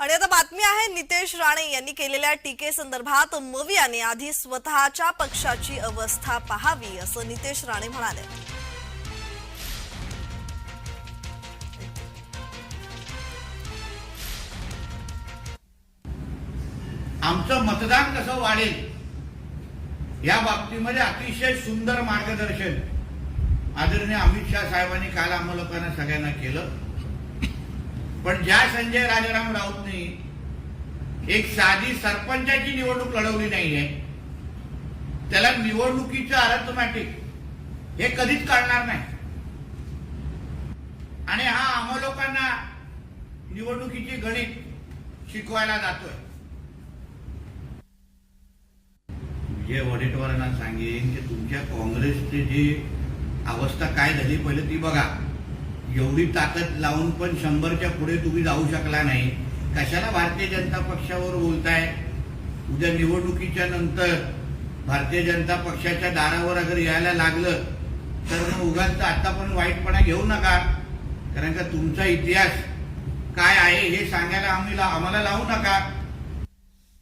आणि आता बातमी आहे नितेश राणे यांनी केलेल्या टीकेसंदर्भात मवियाने आधी स्वतःच्या पक्षाची अवस्था पाहावी असं नितेश राणे म्हणाले. आमचं मतदान कसं वाढेल? या बाबतीमध्ये अतिशय सुंदर मार्गदर्शन आदरणीय अमित शहा साहेबांनी काल आम्हा लोकांना सगळ्यांना केलं. पण ज्या संजय राजाराम राऊतने एक साधी सरपंचाची निवडणूक लढवली नाहीये त्याला निवडणुकीचं अर्थमॅटिक हे कधीच काढणार नाही. आणि हा आम्हा लोकांना निवडणुकीची गणित शिकवायला जातोय. विजय वडेट्टीवारांना सांगेन की तुमच्या काँग्रेसची जी अवस्था काय झाली पहिले ती बघा. एवढी ताकद लावून पण शंभरच्या पुढे तुम्ही जाऊ शकला नाही. कशाला भारतीय जनता पक्षावर बोलताय? उद्या निवडणुकीच्या नंतर भारतीय जनता पक्षाच्या दारावर अगर यायला लागलं तर मग उगाच आता पण वाईटपणा घेऊ नका. कारण का तुमचा इतिहास काय आहे हे सांगायला आम्ही आम्हाला लावू नका.